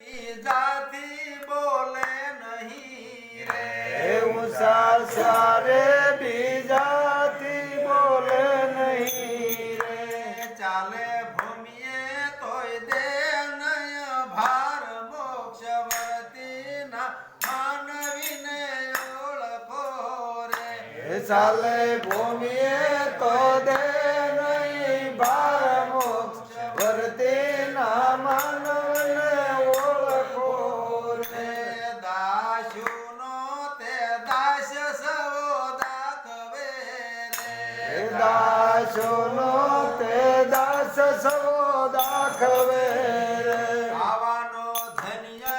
બીજાથી બોલે નહીં રે. એવું સારે બીજાથી બોલે નહીં રે. ચાલે ભૂમિએ તોય દે નય ભાર મોક્ષ વર્તીના માનવીને ઓળખો રે. ચાલે ભૂમિએ તો દે દાસોનો તે દાસ સવો દાખવે રે. આવાનો ધન્ય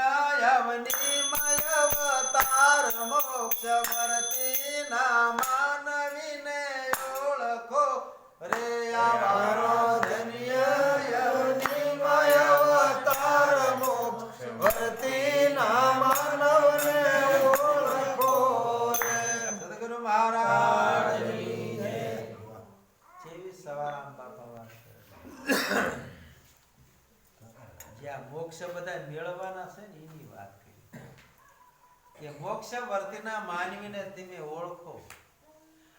અવનિમય અવતાર મોક્ષ વર્તીના માનવીને જ્યાં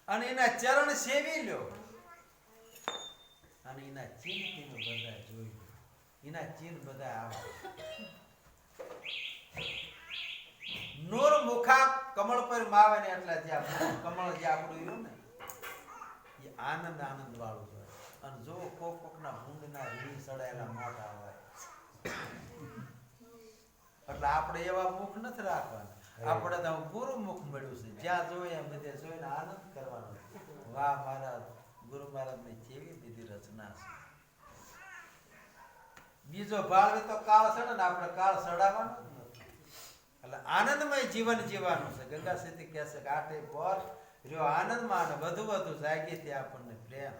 અને એના ચરણ સેવી બધા જોઈ એના ચિહ્ન બધા આવે. નૂર મુખા કમળ પર માવે ને એટલે જે આ કમળ જે આપણું ને આનંદ આનંદ વાળું અને જો કોક કોકના ભૂંડના રી સડાયેલા મોઢા હોય. એટલે આપણે એવા મુખ નથી રાખવાના. આપણે તો પૂરું મુખ મળ્યું છે. જ્યાં જોઈએ એમ બધે જોઈને આનંદ કરવાનો વાહ મહારાજ ગુરુ મહારાજની કેવી બીજી રચના છે. બીજો ભાળવે તો કાળ સડે ને આપણે કાળ સડાવવાનો નથી. એટલે આનંદમય જીવન જીવવાનું છે. ગંગા સિદ્ધિ કહેશે કે આઠે પર રહ્યો આનંદમાં અને વધુ વધુ જાગી તે આપણને પ્રેમ.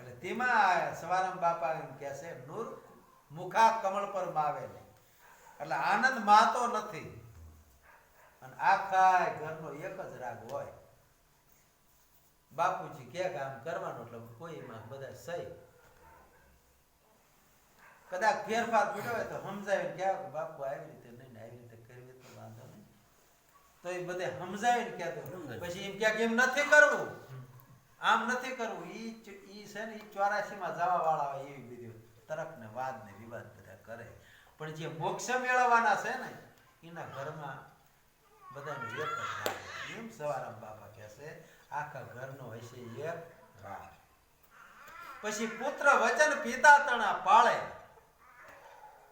એટલે તેમાં સવારામ બાપા એમ કહે છે નૂર મુખા કમળ પર માવે એટલે આનંદ માતો નથી. અને આખા ઘરનો એક જ રાગ હોય. બાપુજી કે કામ કરવાનું એટલે કોઈ એમાં બધા સહી. કદાચ ફેરફાર હોય તો સમજાવીને ક્યાં બાપુ આવી રીતે નહીં આવી રીતે કરવી તો વાંધો નહીં. તો એ બધે સમજાવીને કહેતો પછી એમ ક્યાંક એમ નથી કરવું. આમ નથી કરવું. ઈ ઈ છે ને, ઈ ચોરાસીમાં જવા વાળા હોય એવી બધી તરફ ને વાદ ને વિવાદ બધા કરે. પણ જે મોક્ષ મેળવવાના છે ને, એના ઘરમાં બધાને એક જ એમ સવારામ બાપા કહેશે આખા ઘરનો હશે એક રાગ પછી પુત્ર વચન પિતા તણા પાળે.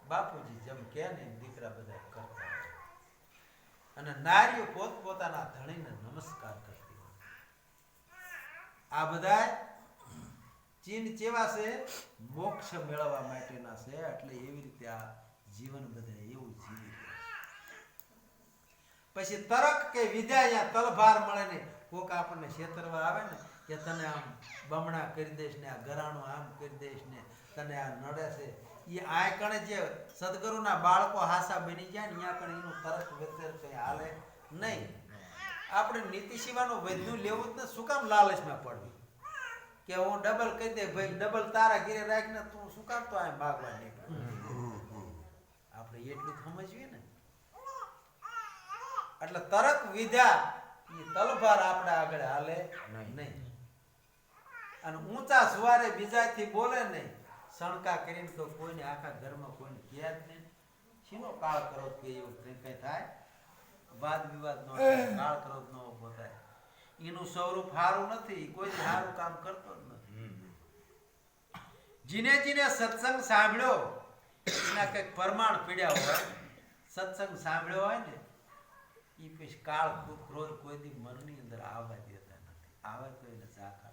બાપુજી જેમ કે ને દીકરા બધા કરતા અને નારીઓ પોત પોતાના ધણીને નમસ્કાર આ બધા ચીન ચેવા છે? મોક્ષ મેળવવા માટેના છે. એટલે એવી રીતે આ જીવન બધા એવું જીવી. પછી તરક કે વિદ્યા અહીંયા તલભાર મળે ને કોક આપણને છેતરવા આવે ને કે તને આમ બમણા કરી દઈશ ને, આ ગરાણું આમ કરી દઈશ ને, તને આ નડે છે. એ આ કણે જે સદગુરુના બાળકો હાસા બની જાય ને ત્યાં કણે એનું તરક વેતર કઈ હાલે નહીં. આપણે નીતિ શિવાનું વૈદ્યું લેવું જ ને શું કામ લાલચમાં પડવી? કે હું ડબલ કહી દે ભાઈ ડબલ તારા ઘીરે રાખીને તું શું કામ તો આ માગવા નહીં આપણે એટલું સમજવીએ ને. એટલે તરક વિધા એ તલભાર આપણે આગળ હાલે નહીં. અને ઊંચા સુવારે બીજાથી બોલે નહીં. શણકા કરીને તો કોઈને આખા ઘરમાં કોઈને કહે જ નહીં. શીનો કાળ કરો કે એવું કંઈ થાય? વાદ વિવાદ નો કાળ ક્રોધ નો ઊભો થાય. એનું સ્વરૂપ સારું નથી કોઈ સારું કામ કરતો જ નથી. જીને જીને સત્સંગ સાંભળ્યો એના કંઈક પરમાણ પીડ્યા હોય સત્સંગ સાંભળ્યો હોય ને એ પછી કાળ ક્રો- ક્રોધ કોઈ દી મનની અંદર આવવા દેતા નથી. આવે તો એને સાકાર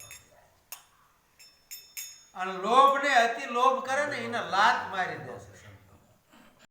અને લોભ ને અતિ લોભ કરે ને એને લાત મારી દેશે